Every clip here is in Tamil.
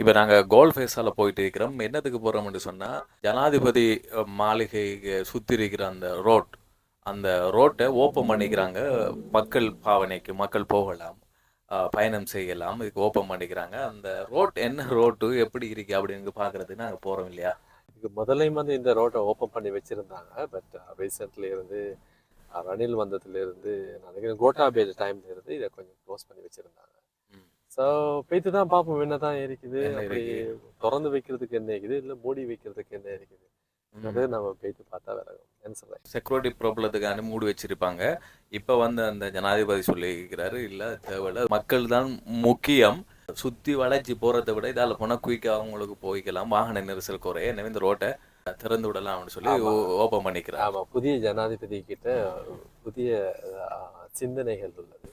இப்போ நாங்கள் கோல் ஃபேஸால் போயிட்டு இருக்கிறோம். என்னத்துக்கு போகிறோம்னு சொன்னால் ஜனாதிபதி மாளிகை சுற்றி இருக்கிற அந்த ரோட் அந்த ரோட்டை ஓப்பன் பண்ணிக்கிறாங்க. மக்கள் பாவனைக்கு மக்கள் போகலாம் பயணம் செய்யலாம். இதுக்கு ஓப்பன் பண்ணிக்கிறாங்க. அந்த ரோட் என்ன ரோட்டு எப்படி இருக்கு அப்படின்னு பார்க்கறதுக்கு நாங்கள் போகிறோம் இல்லையா? இதுக்கு முதலையும் வந்து இந்த ரோட்டை ஓப்பன் பண்ணி வச்சுருந்தாங்க. பட் ரீசெண்ட்லேருந்து ரணில் வந்ததுலேருந்து நான் நினைக்கிறேன் கோட்டாபேஜ் டைம்லேருந்து இதை கொஞ்சம் க்ளோஸ் பண்ணி வச்சுருந்தாங்க. ஸோ போயிட்டு தான் பார்ப்போம் என்ன தான் இருக்குது? அப்படி திறந்து வைக்கிறதுக்கு என்ன இருக்குது இல்லை மூடி வைக்கிறதுக்கு என்ன இருக்குது? அது நம்ம போயிட்டு பார்த்தா சொல்றேன் செக்யூரிட்டி ப்ராப்ளத்துக்கான மூடி வச்சிருப்பாங்க. இப்போ வந்து அந்த ஜனாதிபதி சொல்லியிருக்கிறாரு இல்லை தேவையில்ல. மக்கள் தான் முக்கியம். சுற்றி வளைச்சி போகிறத விட இதால் போனால் குயிக்காக அவங்களுக்கு போய்க்கலாம். வாகன நெரிசல் குறைய எனவே இந்த ரோட்டை திறந்து விடலாம்னு சொல்லி ஓப்பன் பண்ணிக்கிறார். ஆமா புதிய ஜனாதிபதி கிட்ட புதிய சிந்தனைகள் உள்ளது.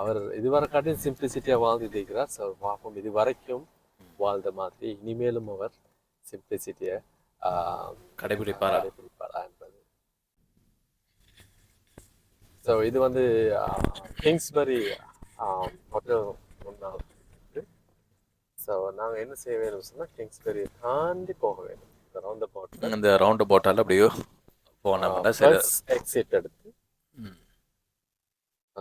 அவர் இதுவரை காட்டியும் சிம்பிளிசிட்டியாக வாழ்ந்துட்டு இருக்கிறார். ஸோ பார்ப்போம் இது வரைக்கும் வாழ்ந்த மாதிரி இனிமேலும் அவர் சிம்பிளிசிட்டியை கடைபிடிப்பாரா? கடைபிடிப்பாரா என்பது. ஸோ இது வந்து கிங்ஸ்பரி ஹோட்டல் முன்னால் ஸோ நாங்கள் என்ன செய்ய வேணும் சொன்னால் கிங்ஸ்பெரியை தாண்டி போக வேணும் இந்த ரவுண்ட் அபவுட் இந்த ரவுண்டு போட்டால் அப்படியோ போனோம்னா சரி எக்ஸிட் எடுத்து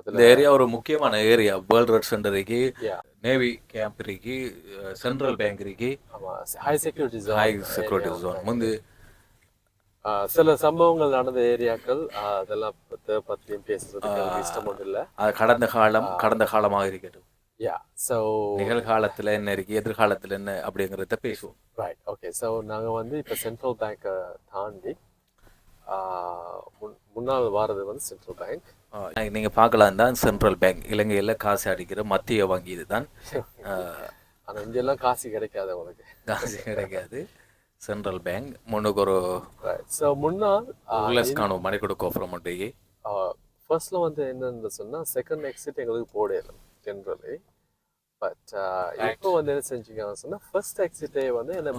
இந்த ஏரியா ஒரு முக்கியமான ஏரியா. வேர்ல்ட் ரோட் சென்டர் இருக்கு Yeah. நேவி இருக்கு சென்ட்ரல் பேங்க் இருக்கு. ஆமா high security high security zone முந்து சில சம்பவங்கள் நடந்த ஏரியாக்கள் அதெல்லாம் பத்தி- பத்தியும் பேசுறதுக்கு இஷ்டம் ஒன்றும் இல்லை கடந்த காலம் கடந்த காலமாக இருக்கட்டும். யா ஸோ நிகழ்காலத்துல என்ன இருக்கு எதிர்காலத்துல என்ன அப்படிங்கறத பேசுவோம். ரைட் ஓகே ஸோ நாங்கள் வந்து இப்போ சென்ட்ரல் பேங்க்கை தாண்டி ஆஹ், முன்- முன்னால் வாரது வந்து சென்ட்ரல் பேங்க் ஆஹ் நீங்க பார்க்கலாம் தான் சென்ட்ரல் பேங்க் இலங்கையில காசு அடிக்கிற மத்திய வங்கி இதுதான். ஆனால் இங்கெல்லாம் காசு கிடைக்காது உங்களுக்கு காசு கிடைக்காது. சென்ட்ரல் பேங்க் முன்னுக்கு ஒரு ஸோ முன்னால் உல்லஸ் காணும் மணி கொடுக்க ஃபர்ஸ்ட்ல வந்து என்னன்னு சொன்னா செகண்ட் எக்ஸிட் எங்களுக்கு போடலாம் ஜென்ரலி பட் இப்போ வந்து என்ன செஞ்சுக்காங்க சொன்னா ஃபர்ஸ்ட் எக்ஸிட்டே வந்து என்ன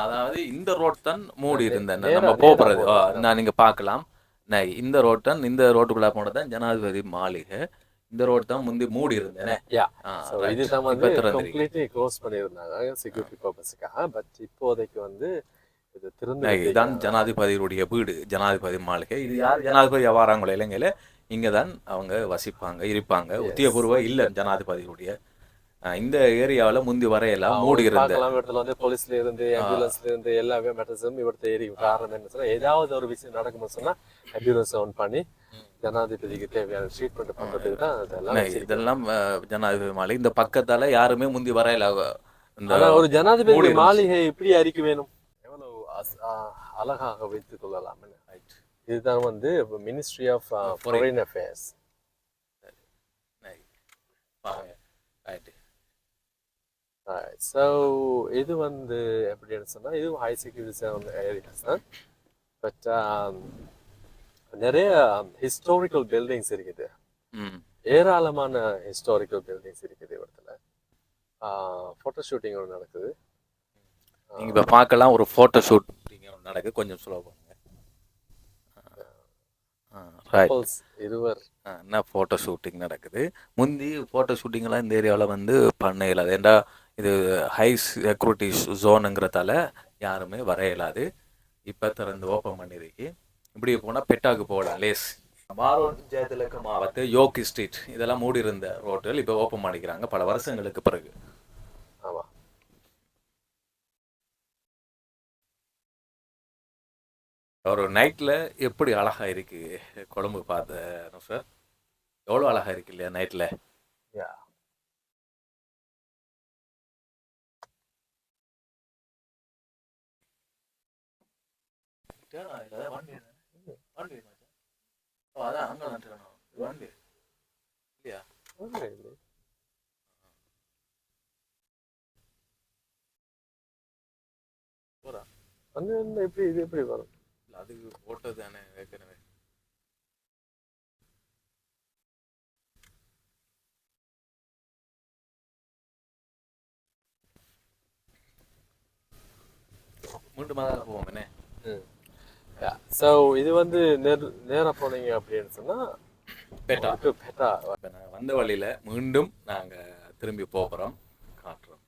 அதாவது இந்த ரோட் தான் மூடி இருந்தேன். நம்ம போகிறது போறது. நான் நீங்க பார்க்கலாம். இந்த ரோட் தான் இந்த ரோட்டுக்குள்ள போனது தான் ஜனாதிபதி மாளிகை. இந்த ரோட் தான் முந்தி மூடி இருந்தேன். யா. இதுதான் வந்து. கம்ப்ளீட்லி க்ளோஸ் பண்ணியிருந்தாங்க செக்யூரிட்டி பர்பஸுக்காக பட் இப்போதைக்கு வந்து இது திறந்து இதுதான். ஜனாதிபதியுடைய வீடு ஜனாதிபதி மாளிகை. இது யார்? ஜனாதிபதி வாராங்களோ இலங்கையில இங்க தான் அவங்க வசிப்பாங்க இருப்பாங்க. உத்தியபூர்வ இல்ல ஜனாதிபதியுடைய இந்த ஏரியாவுல முந்தி வரையெல்லாம் மூடி இருந்த பார்க்கலாம் இடத்துல வந்து போலீஸ்ல இருந்து ஆம்புலன்ஸ்ல இருந்து எல்லாமே மெட்டர்ஸும் இவர்த்த எரியும் காரணம் என்ன சொன்னா ஏதாவது ஒரு விஷயம் நடக்கும்னு சொன்னா ஆம்புலன்ஸ் ஆன் பண்ணி ஜனாதிபதிக்கு தேவையான ட்ரீட்மெண்ட் பண்றதுக்கு தான் இதெல்லாம் அஹ், ஜனாதிபதி மாளிகை இந்த பக்கத்தால யாருமே முந்தி வரையல இந்த ஒரு ஜனாதிபதி. மாளிகை எப்படி அறிக்க வேணும்? எவ்வளவு அழகாக வைத்துக் கொள்ளலாம் இதுதான் வந்து ministry of foreign affairs Right. So இது வந்து எப்படின்னு சொன்னா இதுவும் ஹை செக்யூரிட்டி ஏரியாஸ் தான். பட் நிறைய ஹிஸ்டாரிக்கல் பில்டிங்ஸ் இருக்குது. ஏராளமான ஹிஸ்டாரிக்கல் பில்டிங்ஸ் இருக்குது இடத்துல ஃபோட்டோ ஷூட்டிங் ஒன்று நடக்குது. நீங்க இப்ப பார்க்கலாம் ஒரு போட்டோ ஷூட் நடக்குது. கொஞ்சம் ஸ்லோ பண்ணுங்க. இருவர். என்ன ஃபோட்டோ ஷூட்டிங் நடக்குது? முந்தி ஃபோட்டோ ஷூட்டிங்லாம் இந்த ஏரியாவில் வந்து பண்ண இயலாது ஏண்டா இது ஹை செக்யூரிட்டி ஜோனுங்கிறதால யாருமே வர இயலாது இப்போ திறந்து ஓப்பன் பண்ணிருக்கு. இப்படி போனால் பெட்டாக்கு போகலாம் லேஸ் மாரோன் ஜெயதிலக்க மாவட்ட யோக் ஸ்ட்ரீட் இதெல்லாம் மூடி இருந்த ரோட்டுகள் இப்போ ஓப்பன் பண்ணிக்கிறாங்க பல வருஷங்களுக்கு பிறகு. ஆமா. ஒரு நைட்டில் எப்படி அழகா இருக்கு? கொழம்பு பார்த்த சார் எவ்வளோ அழகா இருக்கு இல்லையா நைட்டில் யா அதான் அங்கே வண்டி இல்லையா அங்க இருந்து எப்படி இது எப்படி வரும் இல்ல அதுக்கு போட்டது தானே ஏற்கனவே மீண்டும் அதான் போவோம் என்ன? ஸோ இது வந்து நேர் நேரா போனீங்க அப்படின்னு சொன்னா பேட்டா. பெட்டா. வந்த வழியில மீண்டும் நாங்க திரும்பி போகிறோம் காட்டுறோம்.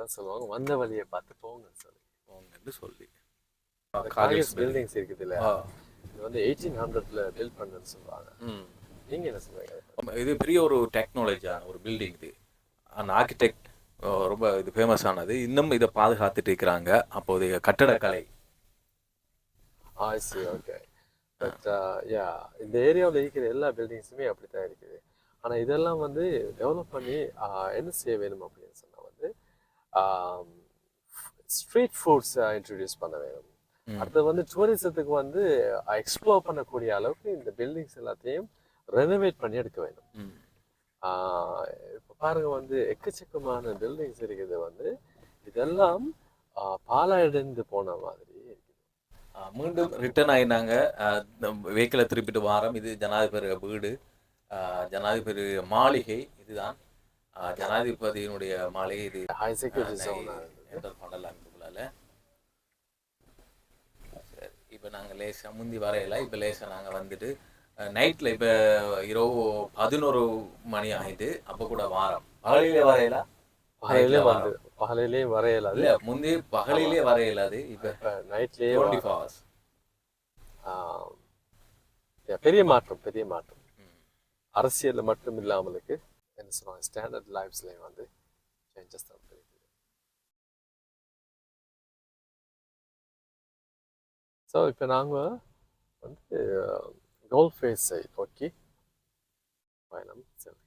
தான் சொல்லுவாங்க வந்த வழியை பார்த்து போங்கன்னு சொல்லி. போங்கன்னு சொல்லி. காலேஜ் பில்டிங்ஸ் இருக்குது இல்ல. இது வந்து எயிட்டீன் ஹண்ட்ரட்ல பில்ட் பண்ணன்னு சொல்லுவாங்க. ம். நீங்க என்ன சொல்லுவீங்க? இது பெரிய ஒரு டெக்னாலஜியான ஒரு பில்டிங் இது. அந்த ஆர்கிடெக்ட் ரொம்ப இது ஃபேமஸ் ஆனது. இன்னும் இதை பாதுகாத்துட்டு இருக்கிறாங்க. அப்போதைய கட்டடக்கலை. I see okay but yeah இந்த ஏரியாவில் இருக்கிற எல்லா பில்டிங்ஸுமே அப்படி தான் இருக்குது. ஆனால் இதெல்லாம் வந்து டெவலப் பண்ணி என்ன செய்ய வேணும் அப்படின்னு சொன்னால் வந்து ஸ்ட்ரீட் ஃபுட்ஸ் இன்ட்ரடியூஸ் பண்ண வேணும். அடுத்து வந்து டூரிசத்துக்கு வந்து எக்ஸ்ப்ளோர் பண்ணக்கூடிய அளவுக்கு இந்த பில்டிங்ஸ் எல்லாத்தையும் ரெனோவேட் பண்ணி எடுக்க வேண்டும் ம். இப்போ பாருங்க வந்து எக்கச்சக்கமான பில்டிங்ஸ் இருக்குது வந்து இதெல்லாம் பாழடைந்து போன மாதிரி. மீண்டும் ரிட்டர்ன் ஆயினாங்க. வெஹிக்கிளை திருப்பிட்டு வாரம். இது ஜனாதிபதி வீடு. ஜனாதிபதி மாளிகை இதுதான். ஜனாதிபதியினுடைய மாளிகை இது. ஹை செக்யூரிட்டி பண்ணலாம் இதுக்குள்ளால இப்போ நாங்கள் லேசாக முந்தி வரையில. இப்போ லேசாக நாங்கள் வந்துட்டு நைட்டில் இப்போ இரவு பதினோரு மணி ஆகிட்டு அப்போ கூட வாரம். பகலிலே வரையில? பகலிலே வந்து பகலிலே வரையலாது. இல்ல முந்தி பகலிலே வரையலாது. இப்போ நைட்லேயே டுவெண்ட்டி ஹவர்ஸ் பெரிய மாற்றம் பெரிய மாற்றம். அரசியல்ல மட்டும் இல்லாமலுக்கு என்ன சொல்லுவாங்க ஸ்டாண்டர்ட் லைஃப்ஸ்லேயும் வந்து சேஞ்சஸ் தான் இருக்குது. ஸோ இப்போ நாங்கள் வந்து கோல் ஃபேஸை நோக்கி பயணம் செல்கிறோம்